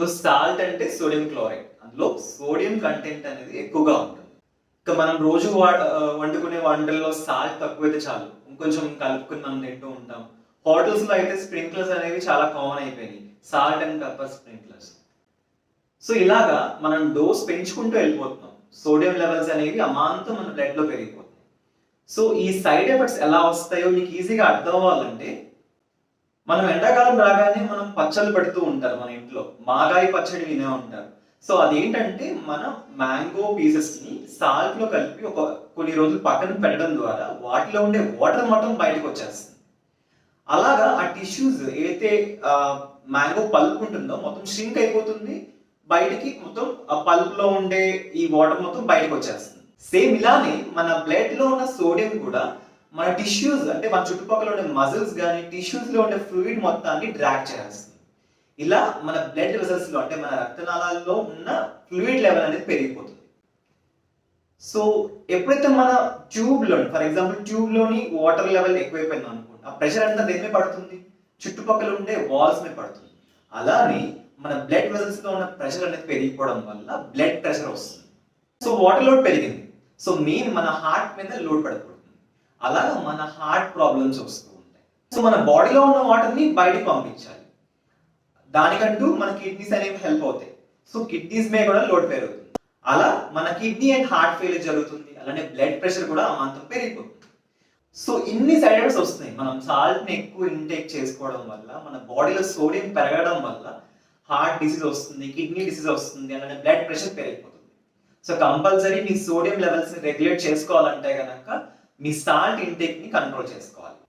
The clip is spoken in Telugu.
సో సాల్ట్ అంటే సోడియం క్లోరైడ్ అందులో సోడియం కంటెంట్ అనేది ఎక్కువగా ఉంటుంది. ఇంకా మనం రోజు వండుకునే వంటల్లో సాల్ట్ తక్కువైతే చాలు. ఇంకొంచెం కలుపుకుని మనం తింటూ ఉంటాం. హోటల్స్లో అయితే స్ప్రింక్లర్స్ అనేవి చాలా కామన్ అయిపోయినాయి. Salt and pepper sprinklers so ఇలాగా మనం డోస్ పెంచుకుంటూ వెళ్ళిపోతున్నాం. సోడియం లెవెల్స్ అనేవి అమాంతం మన బ్లడ్లో పెరిగిపోతున్నాయి. సో ఈ సైడ్ ఎఫెక్ట్స్ ఎలా వస్తాయో మీకు ఈజీగా అర్థం అవ్వాలంటే మనం ఎండాకాలం రాగానే మనం పచ్చళ్ళు పెడుతూ ఉంటారు మన ఇంట్లో. మాగాయి పచ్చడి వినే ఉంటారు. సో అదేంటంటే మనం మ్యాంగో పీసెస్ని సాల్ట్లో కలిపి ఒక కొన్ని రోజులు పక్కన పెట్టడం ద్వారా వాటిలో ఉండే వాటర్ మొత్తం బయటకు వచ్చేస్తుంది. అలాగా ఆ టిష్యూస్ ఏదైతే మ్యాంగో పల్ప్ ఉంటుందో మొత్తం షింక్ అయిపోతుంది. బయటికి మొత్తం ఆ పల్ప్లో ఉండే ఈ వాటర్ మొత్తం బయటకు వచ్చేస్తుంది. సేమ్ ఇలానే మన బ్లడ్లో ఉన్న సోడియం కూడా మన టిష్యూస్ అంటే మన చుట్టుపక్కల ఉండే మజిల్స్ కానీ టిష్యూస్లో ఉండే ఫ్లూయిడ్ మొత్తాన్ని డ్రాక్ చేస్తుంది. ఇలా మన బ్లడ్ వెసల్స్లో అంటే మన రక్తనాళాల్లో ఉన్న ఫ్లూయిడ్ లెవెల్ అనేది పెరిగిపోతుంది. సో ఎప్పుడైతే మన ట్యూబ్లో ఫర్ ఎగ్జాంపుల్ ట్యూబ్లోని వాటర్ లెవెల్ ఎక్కువైపోయింది అనుకోండి ఆ ప్రెషర్ అంతా దేని మీద పడుతుంది? చుట్టుపక్కల ఉండే వాల్స్ మీద పడుతుంది. అలానే మన బ్లడ్ వెసల్స్లో ఉన్న ప్రెషర్ అనేది పెరిగిపోవడం వల్ల బ్లడ్ ప్రెషర్ వస్తుంది. సో వాటర్ లోడ్ పెరిగింది. సో మెయిన్ మన హార్ట్ మీద లోడ్ పడకూడదు. అలా మన హార్ట్ ప్రాబ్లమ్స్ వస్తూ ఉంటాయి. సో మన బాడీలో ఉన్న వాటర్ని బయటకు పంపించాలి. దానికంటూ మన కిడ్నీస్ అనేవి హెల్ప్ అవుతాయి. సో కిడ్నీస్ మీద కూడా లోడ్ పెరుగుతుంది. అలా మన కిడ్నీ అండ్ హార్ట్ ఫెయిల్ జరుగుతుంది. అలానే బ్లడ్ ప్రెషర్ కూడా అమాంతం పెరిగిపోతుంది. సో ఇన్ని సైడ్ ఎఫెక్ట్స్ వస్తున్నాయి. మనం సాల్ట్ని ఎక్కువ ఇంటేక్ చేసుకోవడం వల్ల మన బాడీలో సోడియం పెరగడం వల్ల హార్ట్ డిసీజ్ వస్తుంది కిడ్నీ డిసీజ్ వస్తుంది అలానే బ్లడ్ ప్రెషర్ పెరిగిపోతుంది. సో కంపల్సరీ మీ సోడియం లెవెల్స్ని రెగ్యులేట్ చేసుకోవాలంటే కనుక మీ సాల్ట్ ఇంటేక్ని కంట్రోల్ చేసుకోవాలి.